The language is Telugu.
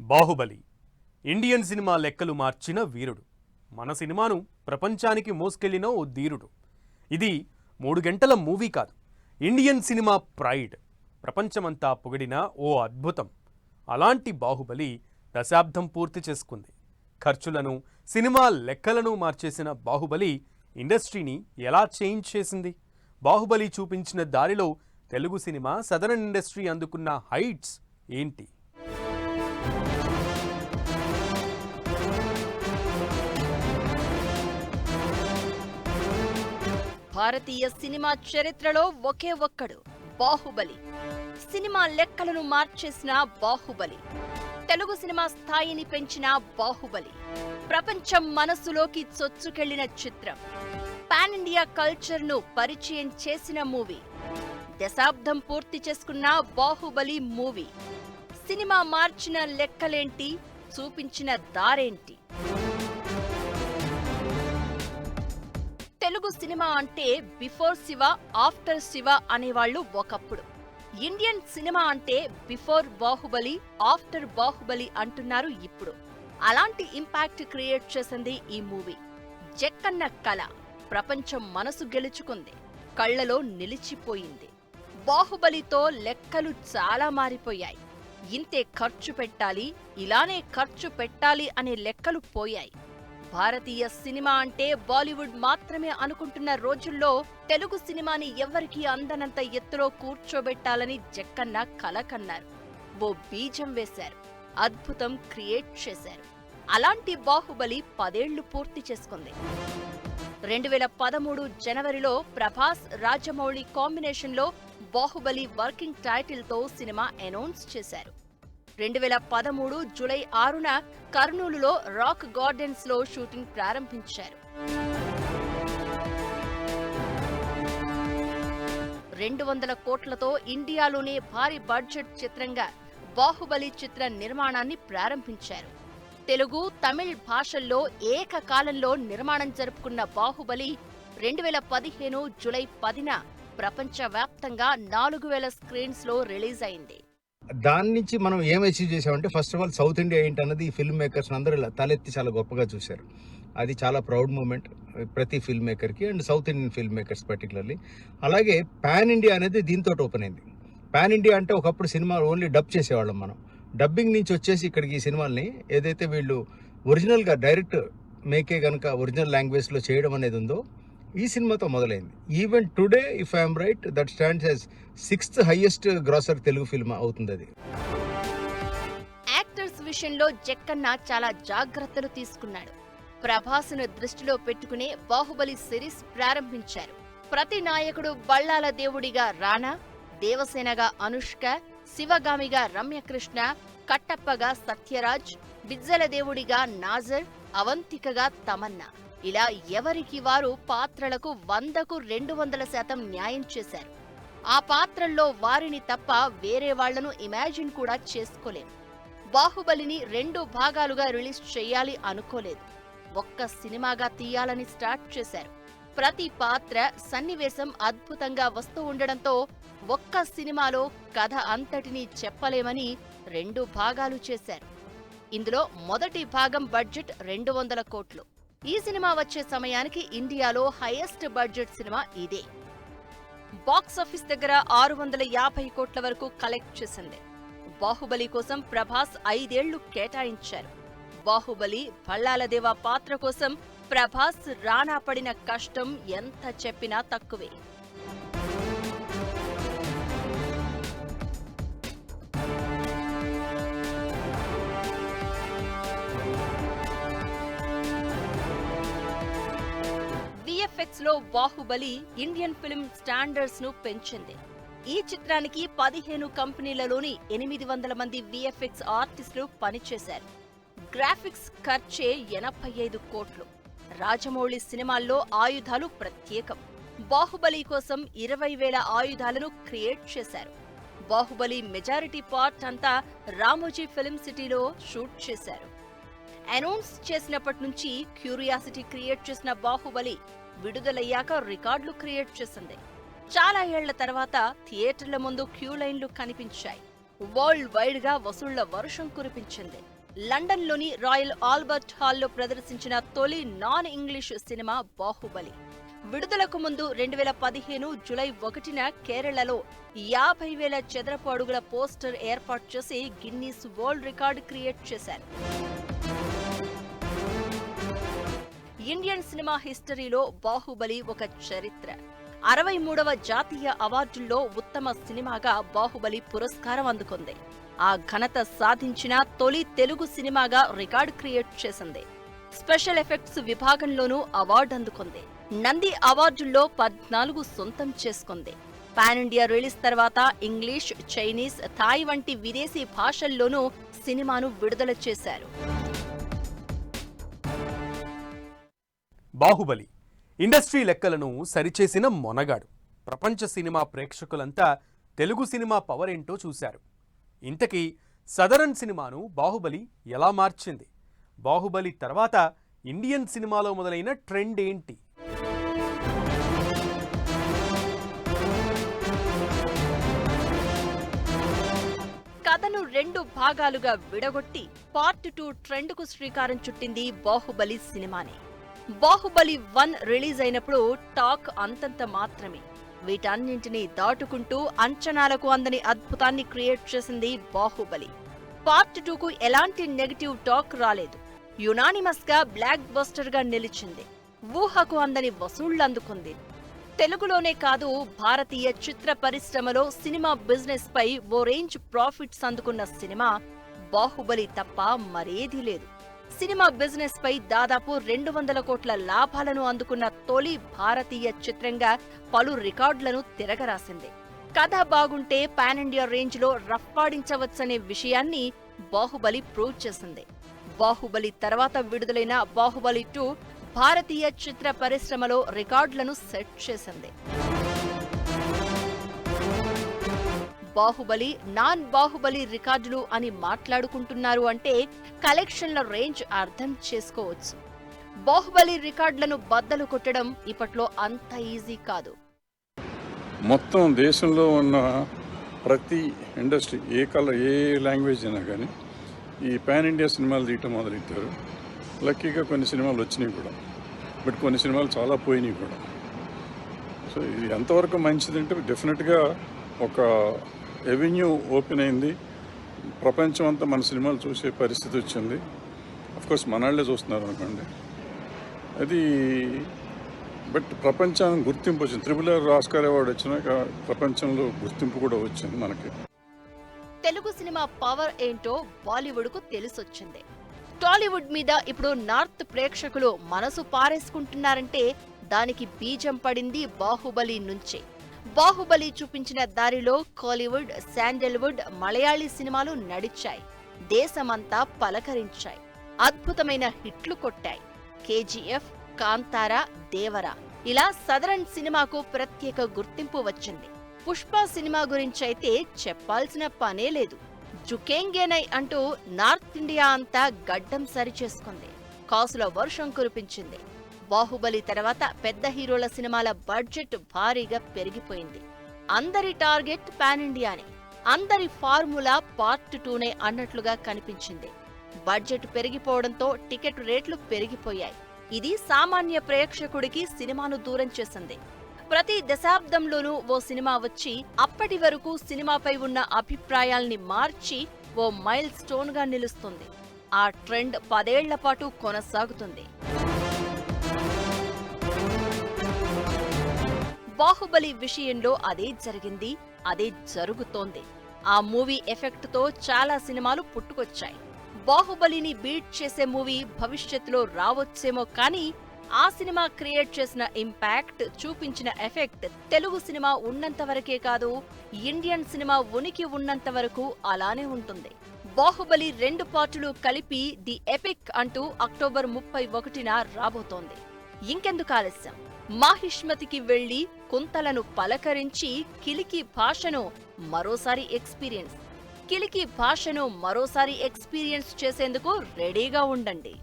బాహుబలి. ఇండియన్ సినిమా లెక్కలు మార్చిన వీరుడు. మన సినిమాను ప్రపంచానికి మోసుకెళ్ళిన ఓ ధీరుడు. ఇది మూడు గంటల మూవీ కాదు. Indian cinema pride. ప్రపంచమంతా పొగిడిన ఓ అద్భుతం. అలాంటి బాహుబలి దశాబ్దం పూర్తి చేసుకుంది. ఖర్చులను సినిమా లెక్కలను మార్చేసిన బాహుబలి ఇండస్ట్రీని ఎలా చేంజ్ చేసింది? బాహుబలి చూపించిన దారిలో తెలుగు సినిమా సదరన్ ఇండస్ట్రీ అందుకున్న హైట్స్ ఏంటి? భారతీయ సినిమా చరిత్రలో ఒకే ఒక్కడు బాహుబలి. సినిమా లెక్కలను మార్చేసిన బాహుబలి. తెలుగు సినిమా స్థాయిని పెంచిన బాహుబలి. ప్రపంచం మనసులోకి చొచ్చుకెళ్ళిన చిత్రం. పాన్ ఇండియా కల్చర్ను పరిచయం చేసిన మూవీ. దశాబ్దం పూర్తి చేసుకున్న బాహుబలి మూవీ. సినిమా మార్చిన లెక్కలేంటి? చూపించిన దారేంటి? తెలుగు సినిమా అంటే బిఫోర్ శివ ఆఫ్టర్ శివ అనేవాళ్ళు ఒకప్పుడు. ఇండియన్ సినిమా అంటే బిఫోర్ బాహుబలి ఆఫ్టర్ బాహుబలి అంటున్నారు ఇప్పుడు. అలాంటి ఇంపాక్ట్ క్రియేట్ చేసింది ఈ మూవీ. జక్కన్న కళ ప్రపంచం మనసు గెలుచుకుంది కళ్ళలో నిలిచిపోయింది. బాహుబలితో లెక్కలు చాలా మారిపోయాయి. ఇంతే ఖర్చు పెట్టాలి ఇలానే ఖర్చు పెట్టాలి అనే లెక్కలు పోయాయి. భారతీయ సినిమా అంటే బాలీవుడ్ మాత్రమే అనుకుంటున్న రోజుల్లో తెలుగు సినిమాని ఎవ్వరికీ అందనంత ఎత్తులో కూర్చోబెట్టాలని జక్కన్న కల కన్నారు ఓ బీజం వేశారు. అద్భుతం క్రియేట్ చేశారు. అలాంటి బాహుబలి పదేళ్ళు పూర్తి చేసుకుంది. రెండు వేల పదమూడు జనవరిలో ప్రభాస్ రాజమౌళి కాంబినేషన్లో బాహుబలి వర్కింగ్ టైటిల్తో సినిమా అనౌన్స్ చేశారు. రెండు వేల పదమూడు జూలై ఆరున కర్నూలులో రాక్ గార్డెన్స్లో షూటింగ్ ప్రారంభించారు. రెండు వందల కోట్లతో ఇండియాలోనే భారీ బడ్జెట్ చిత్రంగా బాహుబలి చిత్ర నిర్మాణాన్ని ప్రారంభించారు. తెలుగు తమిళ్ భాషల్లో ఏకకాలంలో నిర్మాణం జరుపుకున్న బాహుబలి రెండు వేల పదిహేను జూలై పదిన ప్రపంచవ్యాప్తంగా నాలుగు వేల స్క్రీన్స్లో రిలీజ్ అయింది దాని నుంచి మనం ఏం అచీవ్ చేసామంటే first of all South India ఏంటన్నది ఈ ఫిల్మ్ మేకర్స్ అందరూ ఇలా తలెత్తి చాలా గొప్పగా చూశారు. అది చాలా ప్రౌడ్ మూమెంట్ ప్రతి film మేకర్కి and South Indian film makers particularly అలాగే పాన్ ఇండియా అనేది దీంతో ఓపెన్ అయింది. పాన్ ఇండియా అంటే ఒకప్పుడు సినిమా ఓన్లీ డబ్ చేసేవాళ్ళం మనం. డబ్బింగ్ నుంచి వచ్చేసి ఇక్కడికి ఈ సినిమాల్ని ఏదైతే వీళ్ళు ఒరిజినల్గా డైరెక్ట్ మేకే కనుక ఒరిజినల్ లాంగ్వేజ్లో చేయడం అనేది ఉందో ఈ సినిమాతో మొదలైంది. Even today if I'm right that stands as sixth highest grosser Telugu film అవుతుంది అది యాక్టర్స్ విషయంలో జక్కన్న చాలా జాగ్రత్తలు తీసుకున్నాడు. ప్రభాస్ను దృష్టిలో పెట్టుకునే బాహుబలి సిరీస్ ప్రారంభించారు. ప్రతి నాయకుడు బళ్ళాల దేవుడిగా రాణా దేవసేనగా అనుష్క శివగామిగా రమ్యకృష్ణ కట్టప్పగా సత్యరాజ్ బిజ్జల దేవుడిగా నాజర్ అవంతికగా తమన్నా. ఇలా ఎవరికి వారు పాత్రలకు వందకు రెండు వందల శాతం న్యాయం చేశారు. ఆ పాత్రల్లో వారిని తప్ప వేరే వాళ్ళను ఇమాజిన్ కూడా చేసుకోలేం బాహుబలిని రెండు భాగాలుగా రిలీజ్ చేయాలి అనుకోలేదు. ఒక్క సినిమాగా తీయాలని స్టార్ట్ చేశారు. ప్రతి పాత్ర సన్నివేశం అద్భుతంగా వస్తూ ఉండడంతో ఒక్క సినిమాలో కథ అంతటినీ చెప్పలేమని రెండు భాగాలు చేశారు. ఇందులో మొదటి భాగం బడ్జెట్ రెండు వందల కోట్లు. ఈ సినిమా వచ్చే సమయానికి ఇండియాలో హైయెస్ట్ బడ్జెట్ సినిమా ఇదే. బాక్స్ ఆఫీస్ దగ్గర ఆరు వందల యాభై కోట్ల వరకు కలెక్ట్ చేసింది. బాహుబలి కోసం ప్రభాస్ ఐదేళ్ళు కేటాయించారు. బాహుబలి భళ్ళాలదేవ పాత్ర కోసం ప్రభాస్ రానా పడిన కష్టం ఎంత చెప్పినా తక్కువే. విఎఫ్ఎక్స్లో బాహుబలి ఇండియన్ ఫిల్మ్ స్టాండర్డ్స్ను పెంచింది. ఈ చిత్రానికి పదిహేను కంపెనీలలోని ఎనిమిది వందల మంది విఎఫ్ఎక్స్ ఆర్టిస్టులు పనిచేశారు. గ్రాఫిక్స్ ఖర్చే ఎనభై ఐదు కోట్లు. రాజమౌళి సినిమాల్లో ఆయుధాలు ప్రత్యేకం. బాహుబలి కోసం ఇరవై వేల ఆయుధాలను క్రియేట్ చేశారు. బాహుబలి మెజారిటీ పార్ట్ అంతా రామోజీ ఫిల్మ్ సిటీలో షూట్ చేశారు. అనౌన్స్ చేసినప్పటి నుంచి క్యూరియాసిటీ క్రియేట్ చేసిన బాహుబలి విడుదలయ్యాక రికార్డులు క్రియేట్ చేసింది. చాలా ఏళ్ళ తర్వాత థియేటర్ల ముందు క్యూ లైన్లు కనిపించాయి. వరల్డ్ వైడ్గా వసూళ్ళ వర్షం కురిపించింది. లండన్లోని రాయల్ ఆల్బర్ట్ హాల్లో ప్రదర్శించిన తొలి నాన్ ఇంగ్లీష్ సినిమా బాహుబలి. విడుదలకు ముందు రెండు వేల పదిహేను జులై ఒకటిన కేరళలో యాభై వేల చదరపు అడుగుల పోస్టర్ ఏర్పాటు చేసి గిన్నీస్ వరల్డ్ రికార్డు క్రియేట్ చేశారు. ఇండియన్ సినిమా హిస్టరీలో బాహుబలి ఒక చరిత్ర. అరవై మూడవ జాతీయ అవార్డుల్లో ఉత్తమ సినిమాగా బాహుబలి పురస్కారం అందుకుంది. ఆ ఘనత సాధించిన తొలి తెలుగు సినిమాగా రికార్డ్ క్రియేట్ చేసింది. స్పెషల్ ఎఫెక్ట్స్ విభాగంలోనూ అవార్డు అందుకుంది. నంది అవార్డుల్లో పద్నాలుగు సొంతం చేసుకుంది. పాన్ ఇండియా రిలీజ్ తర్వాత ఇంగ్లీష్ చైనీస్ థాయ్ వంటి విదేశీ భాషల్లోనూ సినిమాను విడుదల చేశారు. బాహుబలి ఇండస్ట్రీ లెక్కలను సరిచేసిన మొనగాడు. ప్రపంచ సినిమా ప్రేక్షకులంతా తెలుగు సినిమా పవర్ ఏంటో చూశారు. ఇంతకీ సదరన్ సినిమాను బాహుబలి ఎలా మార్చింది? బాహుబలి తర్వాత ఇండియన్ సినిమాలో మొదలైన ట్రెండ్ ఏంటి? కథను రెండు భాగాలుగా విడగొట్టి పార్ట్ టూ ట్రెండ్కు శ్రీకారం చుట్టింది బాహుబలి సినిమానే. బాహుబలి వన్ రిలీజ్ అయినప్పుడు టాక్ అంతంత మాత్రమే. వీటన్నింటినీ దాటుకుంటూ అంచనాలకు అందని అద్భుతాన్ని క్రియేట్ చేసింది బాహుబలి. పార్ట్ టూకు ఎలాంటి నెగటివ్ టాక్ రాలేదు. యునానిమస్గా బ్లాక్ బస్టర్గా నిలిచింది. ఊహకు అందని వసూళ్ళు అందుకుంది తెలుగులోనే కాదు భారతీయ చిత్ర పరిశ్రమలో సినిమా బిజినెస్ పై ఓ రేంజ్ ప్రాఫిట్స్ అందుకున్న సినిమా బాహుబలి తప్ప మరేదీ లేదు. సినిమా బిజినెస్ పై దాదాపు రెండు వందల కోట్ల లాభాలను అందుకున్న తొలి భారతీయ చిత్రంగా పలు రికార్డులను తిరగరాసింది. కథ బాగుంటే పాన్ ఇండియా రేంజ్లో రఫ్ఫాడించవచ్చనే విషయాన్ని బాహుబలి ప్రూవ్ చేసింది. బాహుబలి తర్వాత విడుదలైన బాహుబలి టూ భారతీయ చిత్ర పరిశ్రమలో రికార్డులను సెట్ చేసింది. బాహుబలి నాన్ బాహుబలి రికార్డులు అని మాట్లాడుకుంటున్నారు అంటే కలెక్షన్ల రేంజ్ అర్థం చేసుకోవచ్చు. బాహుబలి రికార్డులను బద్దలు కొట్టడం ఇప్పట్లో అంత ఈజీ కాదు. మొత్తం దేశంలో ఉన్న ప్రతి ఇండస్ట్రీ ఏ కలర్ ఏ లాంగ్వేజ్ అయినా కానీ ఈ పాన్ ఇండియా సినిమాలు తీయటం మొదలెట్టారు. లక్కీగా కొన్ని సినిమాలు వచ్చినాయి కూడా. బట్ కొన్ని సినిమాలు చాలా పోయినాయి కూడా. సో ఇది ఎంతవరకు మంచిదంటే డెఫినెట్గా ఒక ఎవెన్యూ ఓపెన్ అయింది. ప్రపంచం అంతా మన సినిమాలు చూసే పరిస్థితి వచ్చింది. అఫ్కోర్స్ మనాళ్ళే చూస్తున్నారు అనుకోండి. అది బట్ ప్రపంచం గుర్తింపు వచ్చింది. త్రిపుల్ ఆర్ ఆస్కార్ అవార్డు వచ్చినాక ప్రపంచంలో గుర్తింపు కూడా వచ్చింది మనకి. తెలుగు సినిమా పవర్ ఏంటో బాలీవుడ్కు తెలిసొచ్చింది. టాలీవుడ్ మీద ఇప్పుడు నార్త్ ప్రేక్షకులు మనసు పారేసుకుంటున్నారంటే దానికి బీజం పడింది బాహుబలి నుంచే. బాహుబలి చూపించిన దారిలో కాలీవుడ్ శాండల్వుడ్ మలయాళీ సినిమాలు నడిచాయి. దేశమంతా పలకరించాయి. అద్భుతమైన హిట్లు కొట్టాయి. కేజీఎఫ్ కాంతారా దేవరా. ఇలా సదరన్ సినిమాకు ప్రత్యేక గుర్తింపు వచ్చింది. పుష్ప సినిమా గురించైతే చెప్పాల్సిన పనే లేదు. జుకేంగేనై అంటూ నార్త్ ఇండియా అంతా గడ్డం సరిచేసుకుంది. కాసుల వర్షం కురిపించింది. బాహుబలి తర్వాత పెద్ద హీరోల సినిమాల బడ్జెట్ భారీగా పెరిగిపోయింది. అందరి టార్గెట్ పాన్ ఇండియానే. అందరి ఫార్ములా పార్ట్ టూనే అన్నట్లుగా కనిపించింది. బడ్జెట్ పెరిగిపోవడంతో టికెట్ రేట్లు పెరిగిపోయాయి. ఇది సామాన్య ప్రేక్షకుడికి సినిమాను దూరం చేసింది. ప్రతి దశాబ్దంలోనూ ఓ సినిమా వచ్చి అప్పటి వరకు సినిమాపై ఉన్న అభిప్రాయాల్ని మార్చి ఓ మైల్ స్టోన్గా నిలుస్తుంది. ఆ ట్రెండ్ పదేళ్ళ పాటు కొనసాగుతుంది. బాహుబలి విషయంలో అదే జరిగింది అదే జరుగుతోంది. ఆ మూవీ ఎఫెక్ట్తో చాలా సినిమాలు పుట్టుకొచ్చాయి. బాహుబలిని బీట్ చేసే మూవీ భవిష్యత్తులో రావచ్చేమో కానీ ఆ సినిమా క్రియేట్ చేసిన ఇంపాక్ట్ చూపించిన ఎఫెక్ట్ తెలుగు సినిమా ఉన్నంత వరకే కాదు ఇండియన్ సినిమా ఉనికి ఉన్నంత వరకు అలానే ఉంటుంది. బాహుబలి రెండు పార్టులు కలిపి ది ఎపిక్ అంటూ అక్టోబర్ ముప్పై ఒకటిన రాబోతోంది. ఇంకెందుకు ఆలస్యం? మాహిష్మతికి వెళ్ళి కుంతలను పలకరించి కిలికి భాషను మరోసారి ఎక్స్పీరియన్స్. కిలికి భాషను మరోసారి ఎక్స్పీరియన్స్ చేసేందుకు రెడీగా ఉండండి.